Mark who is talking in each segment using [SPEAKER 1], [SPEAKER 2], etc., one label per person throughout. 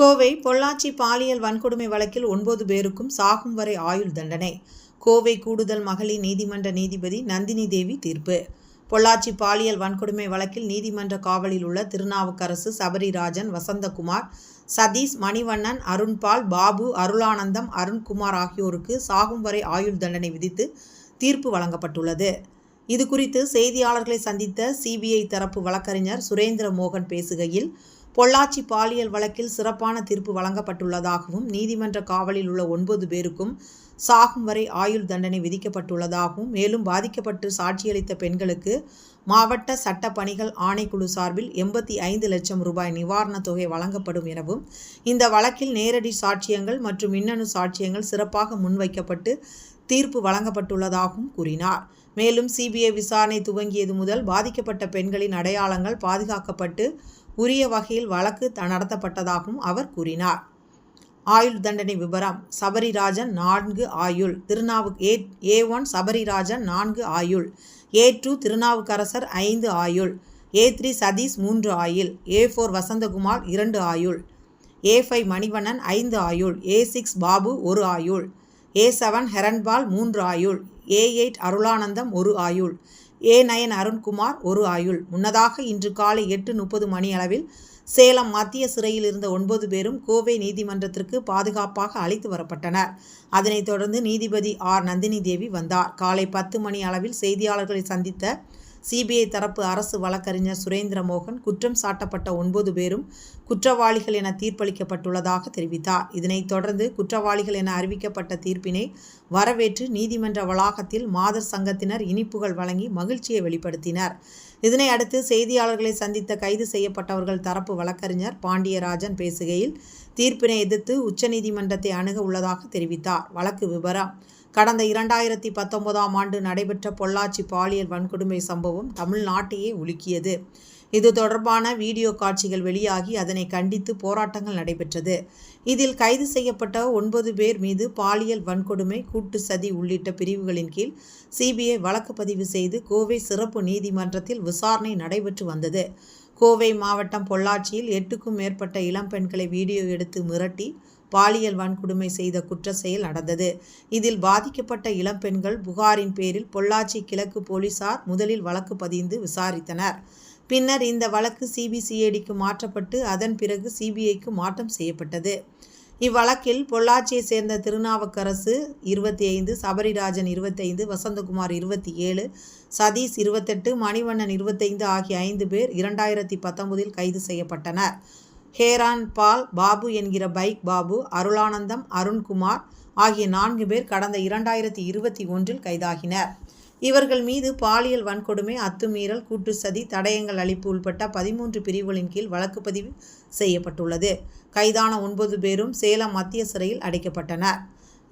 [SPEAKER 1] கோவை பொள்ளாச்சி பாலியல் வன்கொடுமை வழக்கில் ஒன்பது பேருக்கும் சாகும் வரை ஆயுள் தண்டனை கோவை கூடுதல் மகளிர் நீதிமன்ற நீதிபதி நந்தினி தேவி தீர்ப்பு பொள்ளாச்சி பாலியல் வன்கொடுமை வழக்கில் நீதிமன்ற காவலில் உள்ள திருநாவுக்கரசு சபரிராஜன் வசந்தகுமார் சதீஷ் மணிவண்ணன் அருண்பால் பாபு அருளானந்தம் அருண்குமார் ஆகியோருக்கு சாகும் வரை ஆயுள் தண்டனை விதித்து தீர்ப்பு வழங்கப்பட்டுள்ளது இதுகுறித்து செய்தியாளர்களை சந்தித்த சிபிஐ தரப்பு வழக்கறிஞர் சுரேந்திர மோகன் பேசுகையில் பொள்ளாச்சி பாலியல் வழக்கில் சிறப்பான தீர்ப்பு வழங்கப்பட்டுள்ளதாகவும் நீதிமன்ற காவலில் உள்ள ஒன்பது பேருக்கும் சாகும் வரை ஆயுள் தண்டனை விதிக்கப்பட்டுள்ளதாகவும் மேலும் பாதிக்கப்பட்டு சாட்சியளித்த பெண்களுக்கு மாவட்ட சட்ட பணிகள் ஆணைக்குழு சார்பில் எண்பத்தி ஐந்து லட்சம் ரூபாய் நிவாரணத் தொகை வழங்கப்படும் எனவும் இந்த வழக்கில் நேரடி சாட்சியங்கள் மற்றும் மின்னணு சாட்சியங்கள் சிறப்பாக முன்வைக்கப்பட்டு தீர்ப்பு வழங்கப்பட்டுள்ளதாகவும் கூறினார் மேலும் சிபிஐ விசாரணை துவங்கியது முதல் பாதிக்கப்பட்ட பெண்களின் அடையாளங்கள் பாதுகாக்கப்பட்டு உரிய வகையில் வழக்கு நடத்தப்பட்டதாகவும் அவர் கூறினார் ஆயுள் தண்டனை விபரம் சபரிராஜன் நான்கு ஆயுள் திருநாவு ஏ ஏ ஒன் சபரிராஜன் நான்கு ஆயுள் ஏ டூ திருநாவுக்கரசர் ஐந்து ஆயுள் ஏ த்ரீ சதீஷ் மூன்று ஆயுள் ஏ ஃபோர் வசந்தகுமார் இரண்டு ஆயுள் ஏ ஃபைவ் மணிவண்ணன் ஐந்து ஆயுள் ஏ சிக்ஸ் பாபு ஒரு ஆயுள் ஏ செவன் ஹெரன்பால் மூன்று ஆயுள் ஏ எயிட் அருளானந்தம் ஒரு ஆயுள் ஏ நயன் அருண்குமார் ஒரு ஆயுள் முன்னதாக இன்று காலை எட்டு முப்பது மணி அளவில் சேலம் மத்திய சிறையில் இருந்த ஒன்பது பேரும் கோவை நீதிமன்றத்திற்கு பாதுகாப்பாக அழைத்து வரப்பட்டனர் அதனைத் தொடர்ந்து நீதிபதி ஆர் நந்தினி தேவி வந்தார் காலை பத்து மணி அளவில் செய்தியாளர்களை சந்தித்த சிபிஐ தரப்பு அரசு வழக்கறிஞர் சுரேந்திர மோகன் குற்றம் சாட்டப்பட்ட ஒன்பது பேரும் குற்றவாளிகள் என தீர்ப்பளிக்கப்பட்டுள்ளதாக தெரிவித்தார் இதனைத் தொடர்ந்து குற்றவாளிகள் என அறிவிக்கப்பட்ட தீர்ப்பினை வரவேற்று நீதிமன்ற வளாகத்தில் மாதர் சங்கத்தினர் இனிப்புகள் வழங்கி மகிழ்ச்சியை வெளிப்படுத்தினர் இதனை அடுத்து செய்தியாளர்களை சந்தித்த கைது செய்யப்பட்டவர்கள் தரப்பு வழக்கறிஞர் பாண்டியராஜன் பேசுகையில் தீர்ப்பினை எதிர்த்து உச்சநீதிமன்றத்தை அணுக உள்ளதாக தெரிவித்தார் வழக்கு விபரம் கடந்த இரண்டாயிரத்தி பத்தொன்பதாம் ஆண்டு நடைபெற்ற பொள்ளாச்சி பாலியல் வன்கொடுமை சம்பவம் தமிழ்நாட்டையே உலுக்கியது இது தொடர்பான வீடியோ காட்சிகள் வெளியாகி அதனை கண்டித்து போராட்டங்கள் நடைபெற்றது இதில் கைது செய்யப்பட்ட ஒன்பது பேர் மீது பாலியல் வன்கொடுமை கூட்டு சதி உள்ளிட்ட பிரிவுகளின் கீழ் சிபிஐ வழக்கு பதிவு செய்து கோவை சிறப்பு நீதிமன்றத்தில் விசாரணை நடைபெற்று வந்தது கோவை மாவட்டம் பொள்ளாச்சியில் எட்டுக்கும் மேற்பட்ட இளம்பெண்களை வீடியோ எடுத்து மிரட்டி பாலியல் வன்கொடுமை செய்த குற்ற செயல் நடந்தது இதில் பாதிக்கப்பட்ட இளம்பெண்கள் புகாரின் பேரில் பொள்ளாச்சி கிழக்கு போலீசார் முதலில் வழக்கு பதிந்து விசாரித்தனர் பின்னர் இந்த வழக்கு சிபிசிஐடிக்கு மாற்றப்பட்டு அதன் பிறகு சிபிஐக்கு மாற்றம் செய்யப்பட்டது இவ்வழக்கில் பொள்ளாச்சியைச் சேர்ந்த திருநாவுக்கரசு இருபத்தி ஐந்து சபரிராஜன் இருபத்தைந்து வசந்தகுமார் இருபத்தி ஏழு சதீஷ் இருபத்தெட்டு மணிவண்ணன் இருபத்தைந்து ஆகிய ஐந்து பேர் இரண்டாயிரத்தி பத்தொன்பதில் கைது செய்யப்பட்டனர் ஹேரான் பால் பாபு என்கிற பைக் பாபு அருளானந்தம் அருண்குமார் ஆகிய நான்கு பேர் கடந்த இரண்டாயிரத்தி இருபத்தி ஒன்றில் கைதாகினர் இவர்கள் மீது பாலியல் வன்கொடுமை அத்துமீறல் கூட்டு சதி தடயங்கள் அளிப்பு உள்பட்ட பதிமூன்று பிரிவுகளின் கீழ் வழக்கு பதிவு செய்யப்பட்டுள்ளது கைதான ஒன்பது பேரும் சேலம் மத்திய சிறையில் அடைக்கப்பட்டனர்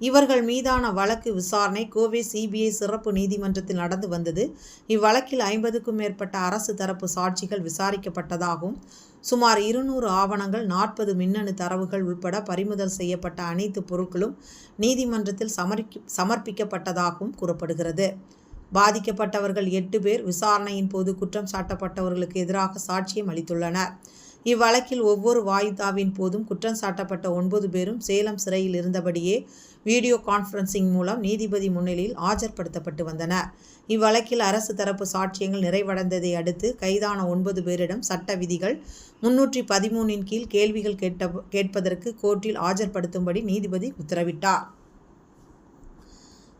[SPEAKER 1] இவர்கள் மீதான வழக்கு விசாரணை கோவை சிபிஐ சிறப்பு நீதிமன்றத்தில் நடந்து வந்தது இவ்வழக்கில் ஐம்பதுக்கும் மேற்பட்ட அரசு தரப்பு சாட்சிகள் விசாரிக்கப்பட்டதாகவும் சுமார் இருநூறு ஆவணங்கள் நாற்பது மின்னணு தரவுகள் உட்பட பறிமுதல் செய்யப்பட்ட அனைத்து பொருட்களும் நீதிமன்றத்தில் சமர்ப்பி சமர்ப்பிக்கப்பட்டதாகவும் கூறப்படுகிறது பாதிக்கப்பட்டவர்கள் எட்டு பேர் விசாரணையின் போது குற்றம் சாட்டப்பட்டவர்களுக்கு எதிராக சாட்சியம் அளித்துள்ளனர் இவ்வழக்கில் ஒவ்வொரு வாயுதாவின் போதும் குற்றம் சாட்டப்பட்ட ஒன்பது பேரும் சேலம் சிறையில் இருந்தபடியே வீடியோ கான்ஃபரன்சிங் மூலம் நீதிபதி முன்னிலையில் ஆஜர்படுத்தப்பட்டு வந்தனர் இவ்வழக்கில் அரசு தரப்பு சாட்சியங்கள் நிறைவடைந்ததை அடுத்து கைதான ஒன்பது பேரிடம் சட்ட விதிகள் முன்னூற்றி பதிமூனின் கீழ் கேள்விகள் கேட்ட கேட்பதற்கு கோர்ட்டில் ஆஜர்படுத்தும்படி நீதிபதி உத்தரவிட்டார்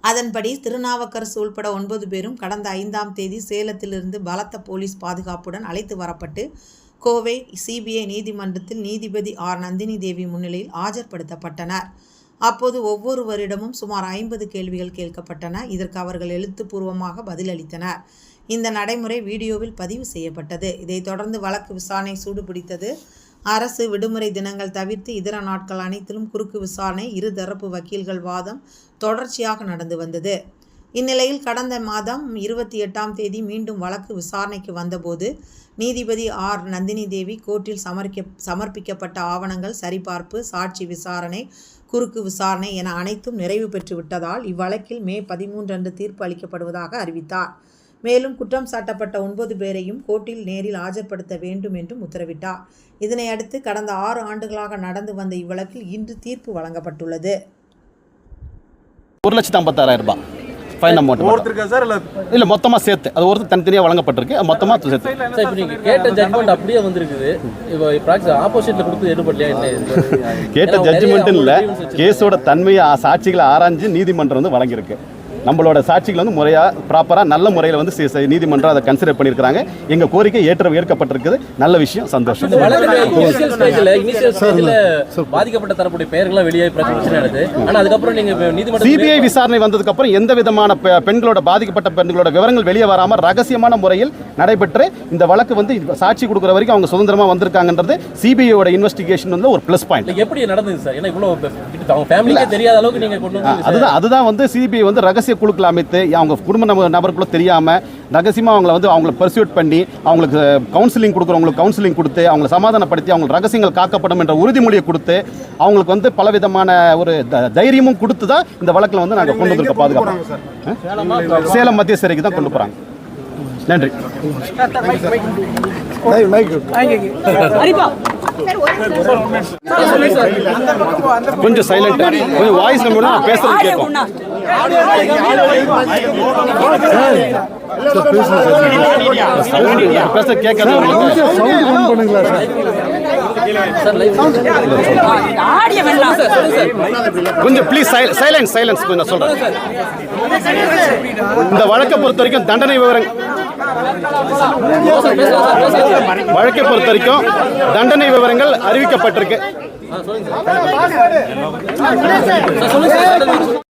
[SPEAKER 1] அதன்படி திருநாவுக்கரசு உள்பட ஒன்பது பேரும் கடந்த ஐந்தாம் தேதி சேலத்திலிருந்து பலத்த போலீஸ் பாதுகாப்புடன் அழைத்து வரப்பட்டு கோவை சிபிஐ நீதிமன்றத்தில் நீதிபதி ஆர் நந்தினி தேவி முன்னிலையில் ஆஜர்படுத்தப்பட்டனர் அப்போது ஒவ்வொருவரிடமும் சுமார் ஐம்பது கேள்விகள் கேட்கப்பட்டன இதற்கு அவர்கள் எழுத்துப்பூர்வமாக பதிலளித்தனர் இந்த நடைமுறை வீடியோவில் பதிவு செய்யப்பட்டது இதைத் தொடர்ந்து வழக்கு விசாரணை சூடுபிடித்தது அரசு விடுமுறை தினங்கள் தவிர்த்து இதர நாட்கள் அனைத்திலும் குறுக்கு விசாரணை இருதரப்பு வக்கீல்கள் வாதம் தொடர்ச்சியாக நடந்து வந்தது இந்நிலையில் கடந்த மாதம் இருபத்தி எட்டாம் தேதி மீண்டும் வழக்கு விசாரணைக்கு வந்தபோது நீதிபதி ஆர் நந்தினி தேவி கோர்ட்டில் சமர்க்க சமர்ப்பிக்கப்பட்ட ஆவணங்கள் சரிபார்ப்பு சாட்சி விசாரணை குறுக்கு விசாரணை என அனைத்தும் நிறைவு பெற்று விட்டதால் இவ்வழக்கில் மே பதிமூன்று அன்று தீர்ப்பு அளிக்கப்படுவதாக அறிவித்தார் மேலும் குற்றம் சாட்டப்பட்ட ஒன்பது பேரையும் கோர்ட்டில் நேரில் ஆஜர்படுத்த வேண்டும் என்றும் உத்தரவிட்டார் இதனையடுத்து கடந்த ஆறு ஆண்டுகளாக நடந்து வந்த இவ்வழக்கில் இன்று தீர்ப்பு வழங்கப்பட்டுள்ளது
[SPEAKER 2] ஒரு லட்சத்தி ஐம்பத்தாறாயிரம் ரூபாய் ஃபைன் அமௌண்ட் ஒருத்தருக்கா சார் இல்லை இல்லை மொத்தமாக சேர்த்து அது ஒருத்தர் தனித்தனியாக வழங்கப்பட்டிருக்கு மொத்தமாக சேர்த்து
[SPEAKER 3] சார் இப்போ நீங்கள் கேட்ட ஜட்மெண்ட் அப்படியே வந்திருக்குது இப்போ ப்ராக்ஸ் ஆப்போசிட்டில் கொடுத்து எடுபடலையா
[SPEAKER 2] கேட்ட ஜட்ஜ்மெண்ட் இல்லை கேஸோட தன்மையை சாட்சிகளை ஆராய்ஞ்சு நீதிமன்றம் வந்து வழங்கியிருக்கு நம்மளோட சாட்சிகள் வந்து முறையாக ப்ராப்பராக நல்ல முறையில் வந்து நீதிமன்றம் அதை கன்சிடர் பண்ணியிருக்கிறாங்க எங்கள் கோரிக்கை ஏற்ற ஏற்கப்பட்டிருக்குது நல்ல விஷயம் சந்தோஷம்
[SPEAKER 3] பாதிக்கப்பட்ட தரப்புடைய பெயர்கள் வெளியே ஆனால் அதுக்கப்புறம் நீங்கள்
[SPEAKER 2] சிபிஐ விசாரணை வந்ததுக்கப்புறம் எந்த விதமான பெண்களோட பாதிக்கப்பட்ட பெண்களோட விவரங்கள் வெளியே வராமல் ரகசியமான முறையில் நடைபெற்று இந்த வழக்கு வந்து சாட்சி கொடுக்குற வரைக்கும் அவங்க சுதந்திரமாக வந்திருக்காங்கன்றது சிபிஐயோட இன்வெஸ்டிகேஷன் வந்து ஒரு ப்ளஸ் பாயிண்ட்
[SPEAKER 3] எப்படி நடந்தது சார் ஏன்னா இவ்வளோ அவங்க தெரியாத அளவுக்கு நீங்கள் கொண்டு
[SPEAKER 2] அதுதான் அதுதான் வந்து சிபிஐ வந்து ரகசிய குழுக்கள் அமைத்து அவங்க குடும்ப நபர் நபருக்குள்ளே தெரியாமல் ரகசியமாக அவங்கள வந்து அவங்கள பர்சியூட் பண்ணி அவங்களுக்கு கவுன்சிலிங் கொடுக்குறவங்களுக்கு கவுன்சிலிங் கொடுத்து அவங்களை சமாதானப்படுத்தி அவங்க ரகசியங்கள் காக்கப்படும் என்ற உறுதிமொழியை கொடுத்து அவங்களுக்கு வந்து பலவிதமான ஒரு தைரியமும் கொடுத்து தான் இந்த வழக்கில் வந்து நாங்கள் கொண்டு வந்திருக்க பாதுகாப்போம் சேலம் மத்திய சிறைக்கு தான் கொண்டு போகிறாங்க நன்றி கொஞ்சம் சைலண்ட் கொஞ்சம் வாய்ஸ் நம்ம பேசுறது கேட்கும் பேச கொஞ்சம் ப்ளீஸ் சைலன்ஸ் சைலன்ஸ் இந்த வழக்கை பொறுத்த வரைக்கும் தண்டனை விவரம் வழக்கை பொறுத்த வரைக்கும் தண்டனை விவரங்கள் அறிவிக்கப்பட்டிருக்கு